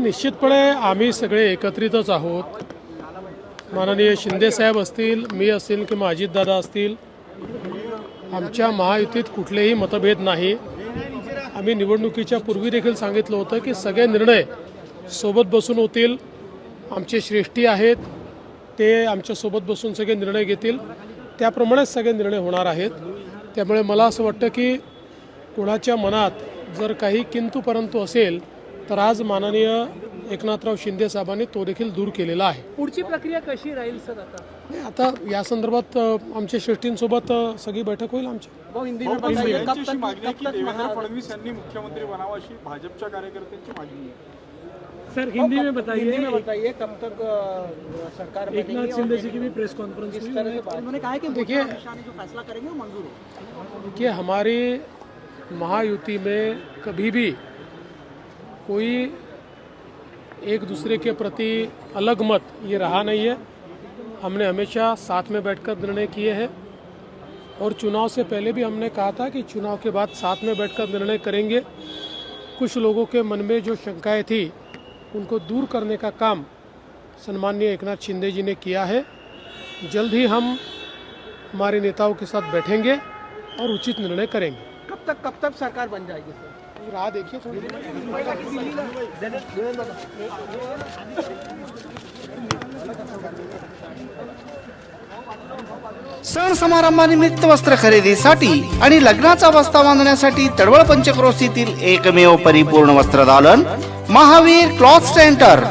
निश्चितपणे आम्ही सगळे एकत्रितच आहोत. माननीय शिंदेसाहेब असतील मी असेल किंवा अजितदादा असतील आमच्या महायुतीत कुठलेही मतभेद नाही. आम्ही निवडणुकीच्या पूर्वी देखील सांगितलं होतं की सगळे निर्णय सोबत बसून होतील. आमचे श्रेष्ठी आहेत ते आमच्यासोबत बसून सगळे निर्णय घेतील. त्याप्रमाणेच सगळे निर्णय होणार आहेत. त्यामुळे मला असं वाटतं की कोणाच्या मनात जर काही किंतूपरंतु असेल तर आज माननीय एकनाथराव शिंदे साहेबांनी तो देखील दूर केलेला आहे. पुढची प्रक्रिया कशी राहील सर आता? आता या संदर्भात अ, आमच्या श्रेष्ठींसोबत अ, सगळी बैठक होईल आमची. भाऊ हिंदी में पण बताइए, सगळ्यांची कब अशी तक मागणी आहे कब की तक देवेंद्र महा- फडणवीस यांनी मुख्यमंत्री बनावं अशी भाजपच्या कार्यकर्त्यांची मागणी आहे. सर हिंदी में हिंदी बताइए में बताइए कब तक अ, सरकार एक नाथ शिंदे जी की भी प्रेस कॉन्फ्रेंस हुई उन्होंने कहा है कि देखिए जो फैसला करेंगे वो मंजूर हो। कि हमारी महायुति में कभी भी कोई एक दूसरे के प्रति अलग मत, ये रहा नहीं है। हमने हमेशा साथ में बैठकर निर्णय किए हैं। और चुनाव से पहले भी हमने कहा था कि चुनाव के बाद साथ में बैठकर निर्णय करेंगे। कुछ लोगों के मन में जो शंकाएँ थी, उनको दूर करने का काम सन्माननीय एकनाथ शिंदे जी ने किया है। जल्द ही हम हमारे नेताओं के साथ बैठेंगे और उचित निर्णय करेंगे। कब तक कब तक सरकार बन जाएगी, सर? राह देखिए थोड़ी। सण समारंभानिमित्त वस्त्र खरेदीसाठी आणि लग्नाचा वस्ता बांधण्यासाठी तडवळ पंचक्रोशीतील एकमेव परिपूर्ण वस्त्र दालन महावीर क्लॉथ सेंटर.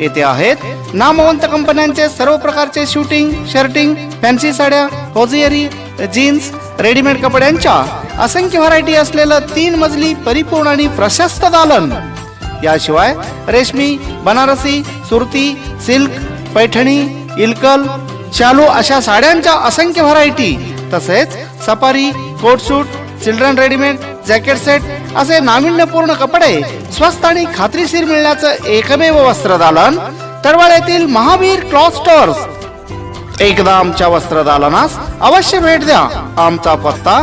येथे आहेत नामवंत कंपन्यांचे सर्व प्रकारचे शूटिंग शर्टिंग फॅन्सी साड्या होजियरी जीन्स रेडीमेड कपड्यांच्या असंख्य व्हरायटी असलेलं तीन मजली परिपूर्ण आणि प्रशस्त दालन. याशिवाय रेशमी बनारसी सुरती सिल्क पैठणी इलकल शालू अशा साड्यांच्या असंख्य व्हरायटी तसेच safari coat suit children readymade jacket set असे नाविन्यपूर्ण कपडे स्वस्त आणि खात्रीशीर मिळण्याचं एकमेव वस्त्रदालन तडवळ येथील महावीर क्लॉथ स्टोअर्स एकदा आमच्या वस्त्रदालनास अवश्य भेट द्या. आमचा पत्ता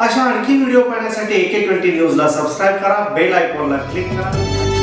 अशा आणखी व्हिडिओ पाहण्यासाठी एके ट्वेंटी न्यूजला सबस्क्राईब करा बेल आयकॉनला क्लिक करा.